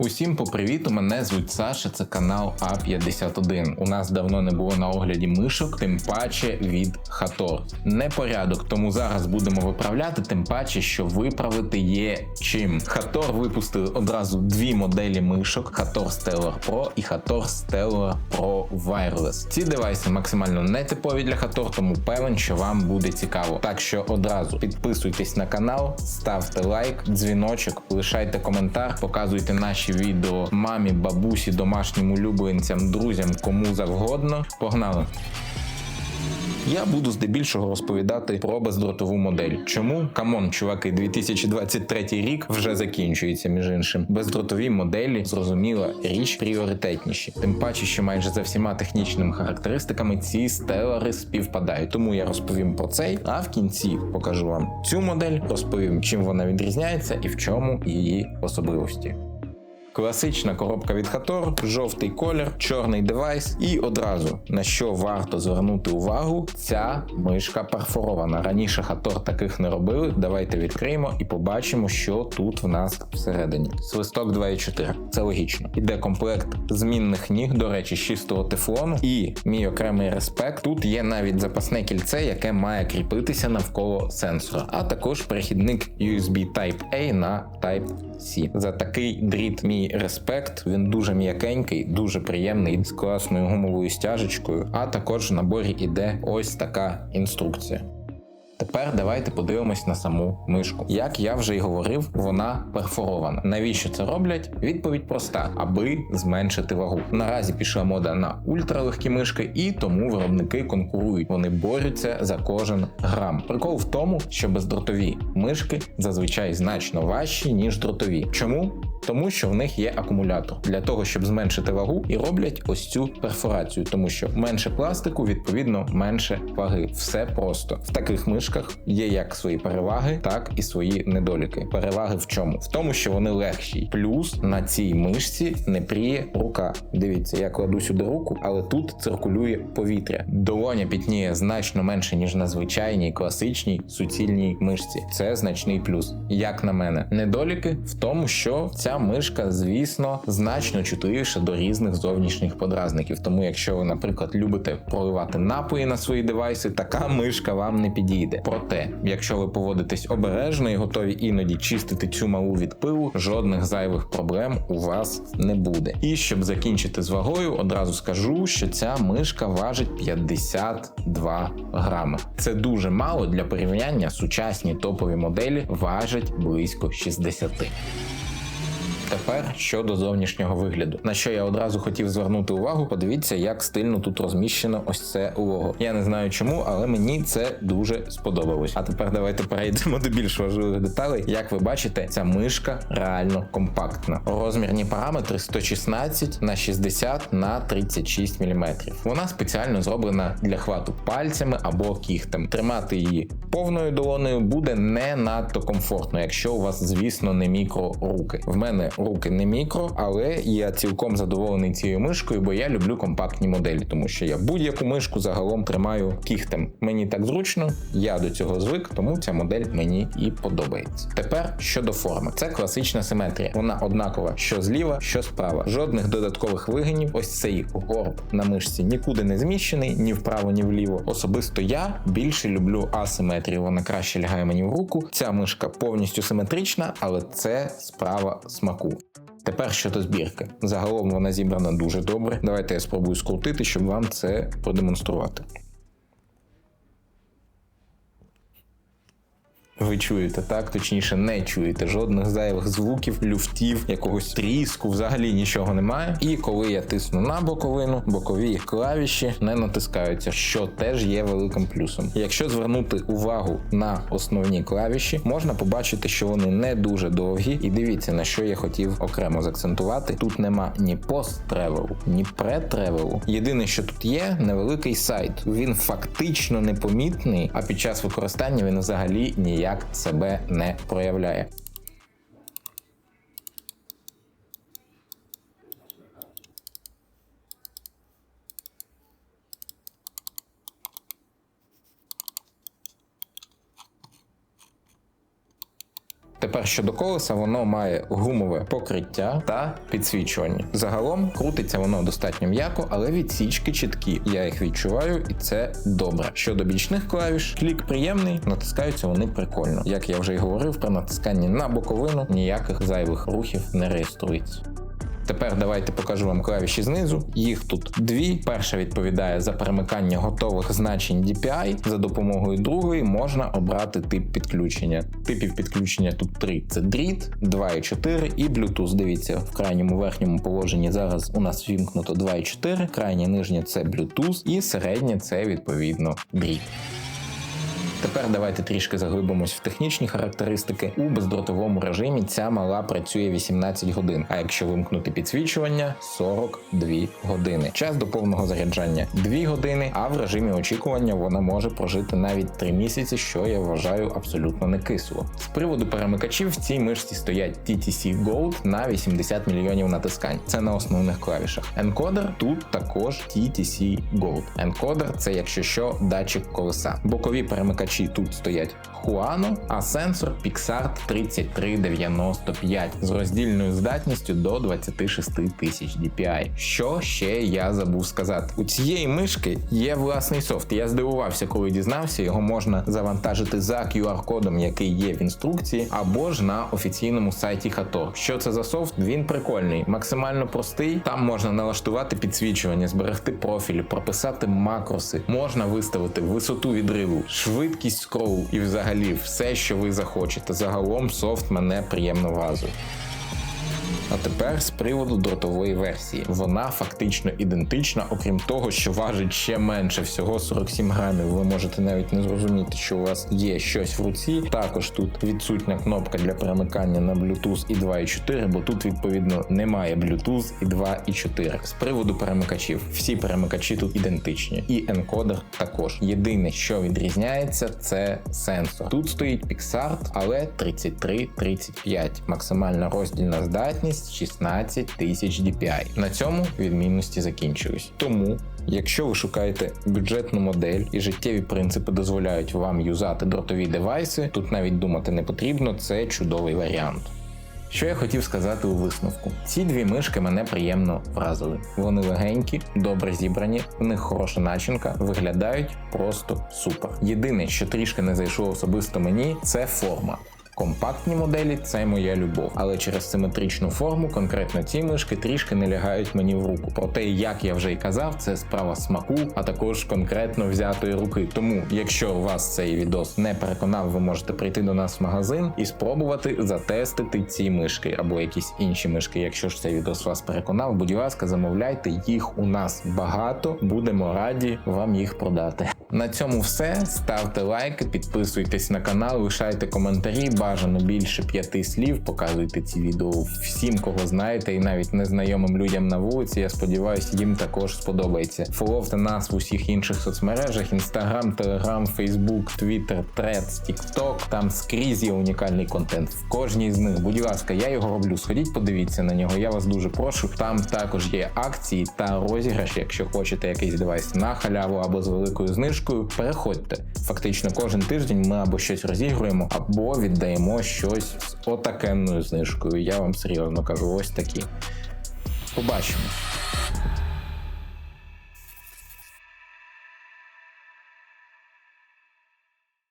Усім попривіт, мене звуть Саша, це канал А51. У нас давно не було на огляді мишок, тим паче від Хатор. Непорядок, тому зараз будемо виправляти, тим паче, що виправити є чим. Хатор випустили одразу дві моделі мишок: Хатор Stellar Pro і Хатор Stellar Pro Wireless. Ці девайси максимально не типові для Хатор, тому певен, що вам буде цікаво. Так що одразу підписуйтесь на канал, ставте лайк, дзвіночок, лишайте коментар, показуйте наші відео мамі, бабусі, домашнім улюбленцям, друзям, кому завгодно. Погнали! Я буду здебільшого розповідати про бездротову модель. Чому? Камон, чуваки, 2023 рік вже закінчується, між іншим. Бездротові моделі, зрозуміла, річ пріоритетніші. Тим паче, що майже за всіма технічними характеристиками ці стелари співпадають. Тому я розповім про цей, а в кінці покажу вам цю модель, розповім, чим вона відрізняється і в чому її особливості. Класична коробка від Хатор, жовтий колір, чорний девайс, і одразу на що варто звернути увагу, ця мишка перфорована. Раніше Хатор таких не робили. Давайте відкриємо і побачимо, що тут в нас всередині. Свисток 2.4. Це логічно. Іде комплект змінних ніг, до речі, з чистого тефлону. І мій окремий респект. Тут є навіть запасне кільце, яке має кріпитися навколо сенсора, а також перехідник USB Type-A на Type-C. За такий дріт мій респект. Він дуже м'якенький, дуже приємний з класною гумовою стяжечкою. А також в наборі іде ось така інструкція. Тепер давайте подивимось на саму мишку. Як я вже й говорив, вона перфорована. Навіщо це роблять? Відповідь проста, аби зменшити вагу. Наразі пішла мода на ультралегкі мишки, і тому виробники конкурують. Вони борються за кожен грам. Прикол в тому, що бездротові мишки зазвичай значно важчі ніж дротові. Чому? Тому що в них є акумулятор для того, щоб зменшити вагу, і роблять ось цю перфорацію, тому що менше пластику, відповідно, менше ваги. Все просто в таких мишках є як свої переваги, так і свої недоліки. Переваги в чому? В тому, що вони легші. Плюс на цій мишці не пріє рука. Дивіться, я кладу сюди руку, але тут циркулює повітря. Долоня пітніє значно менше ніж на звичайній класичній суцільній мишці. Це значний плюс. Як на мене, недоліки в тому, що ця мишка, звісно, значно чутливіша до різних зовнішніх подразників. Тому, якщо ви, наприклад, любите проливати напої на свої девайси, така мишка вам не підійде. Проте, якщо ви поводитесь обережно і готові іноді чистити цю малу від пилу, жодних зайвих проблем у вас не буде. І щоб закінчити з вагою, одразу скажу, що ця мишка важить 52 грами. Це дуже мало для порівняння. Сучасні топові моделі важать близько 60. Тепер щодо зовнішнього вигляду, на що я одразу хотів звернути увагу, подивіться, як стильно тут розміщено ось це лого. Я не знаю чому, але мені це дуже сподобалось. А тепер давайте перейдемо до більш важливих деталей. Як ви бачите, ця мишка реально компактна. Розмірні параметри 116 на 60 на 36 мм. Вона спеціально зроблена для хвату пальцями або кігтем. Тримати її повною долоною буде не надто комфортно, якщо у вас, звісно, не мікро руки. В мене руки не мікро, але я цілком задоволений цією мишкою, бо я люблю компактні моделі, тому що я будь-яку мишку загалом тримаю кігтем. Мені так зручно, я до цього звик, тому ця модель мені і подобається. Тепер щодо форми, це класична симетрія. Вона однакова, що зліва, що справа. Жодних додаткових вигинів. Ось цей горб на мишці нікуди не зміщений, ні вправо, ні вліво. Особисто я більше люблю асиметрію. Вона краще лягає мені в руку. Ця мишка повністю симетрична, але це справа смаку. Тепер щодо збірки. Загалом вона зібрана дуже добре. Давайте я спробую скрутити, щоб вам це продемонструвати. Ви чуєте так, точніше, не чуєте жодних зайвих звуків, люфтів, якогось тріску, взагалі нічого немає. І коли я тисну на боковину, бокові клавіші не натискаються, що теж є великим плюсом. Якщо звернути увагу на основні клавіші, можна побачити, що вони не дуже довгі, і дивіться на що я хотів окремо заакцентувати. Тут нема ні пост-тревелу, ні прет-тревелу. Єдине, що тут є, невеликий сайт. Він фактично непомітний, а під час використання він взагалі ніяк себе не проявляє. Тепер щодо колеса, воно має гумове покриття та підсвічування. Загалом крутиться воно достатньо м'яко, але відсічки чіткі. Я їх відчуваю, і це добре. Щодо бічних клавіш, клік приємний, натискаються вони прикольно. Як я вже й говорив, при натисканні на боковину ніяких зайвих рухів не реєструється. Тепер давайте покажу вам клавіші знизу. Їх тут дві. Перша відповідає за перемикання готових значень DPI. За допомогою другої можна обрати тип підключення. Типів підключення тут три: це дріт, 2.4 і Bluetooth. Дивіться, в крайньому верхньому положенні зараз у нас вімкнуто 2.4, крайнє нижнє це Bluetooth, і середнє це відповідно дріт. Тепер давайте трішки заглибимось в технічні характеристики. У бездротовому режимі ця мала працює 18 годин, а якщо вимкнути підсвічування 42 години. Час до повного заряджання 2 години, а в режимі очікування вона може прожити навіть 3 місяці, що я вважаю абсолютно не кисло. З приводу перемикачів в цій мишці стоять TTC Gold на 80 мільйонів натискань. Це на основних клавішах. Енкодер тут також TTC Gold. Енкодер це, якщо що, датчик колеса. Бокові перемикачі тут стоять Huano, а сенсор Pixart 3395 з роздільною здатністю до 26 тисяч DPI. Що ще я забув сказати? У цієї мишки є власний софт. Я здивувався, коли дізнався, його можна завантажити за QR-кодом, який є в інструкції, або ж на офіційному сайті Hator. Що це за софт? Він прикольний, максимально простий. Там можна налаштувати підсвічування, зберегти профілі, прописати макроси, можна виставити висоту відриву, швидкість скролу і взагалі все, що ви захочете. Загалом софт мене приємно вразив. А тепер з приводу дротової версії. Вона фактично ідентична, окрім того, що важить ще менше, всього 47 грамів. Ви можете навіть не зрозуміти, що у вас є щось в руці. Також тут відсутня кнопка для перемикання на Bluetooth і 2.4, бо тут відповідно немає Bluetooth і 2.4. З приводу перемикачів, всі перемикачі тут ідентичні, і енкодер також. Єдине, що відрізняється, це сенсор. Тут стоїть Pixart, але 3335. Максимальна роздільна здатність 16 тисяч DPI. На цьому відмінності закінчились. Тому. Якщо ви шукаєте бюджетну модель і життєві принципи дозволяють вам юзати дротові девайси, тут навіть думати не потрібно, це чудовий варіант. Що я хотів сказати у висновку: ці дві мишки мене приємно вразили. Вони легенькі, добре зібрані, в них хороша начинка, виглядають просто супер. Єдине, що трішки не зайшло особисто мені, це форма. Компактні моделі це моя любов, але через симетричну форму конкретно ці мишки трішки не лягають мені в руку. Проте, як я вже й казав, це справа смаку, а також конкретно взятої руки. Тому, якщо вас цей відос не переконав, ви можете прийти до нас в магазин і спробувати затестити ці мишки або якісь інші мишки. Якщо ж цей відос вас переконав, будь ласка, замовляйте їх у нас багато. Будемо раді вам їх продати. На цьому все. Ставте лайки, підписуйтесь на канал, лишайте коментарі. Бажано більше п'яти слів. Показуйте ці відео всім, кого знаєте, і навіть незнайомим людям на вулиці. Я сподіваюся, їм також сподобається. Фоловте нас в усіх інших соцмережах: Instagram, Telegram, Facebook, Twitter, Threads, TikTok. Там скрізь є унікальний контент. В кожній з них, будь ласка, я його роблю. Сходіть, подивіться на нього. Я вас дуже прошу. Там також є акції та розіграші, якщо хочете якийсь девайс на халяву або з великою знижкою. Переходьте. Фактично, кожен тиждень ми або щось розігруємо, або віддаємо щось з отакенною знижкою. Я вам серйозно кажу, ось такі. Побачимо.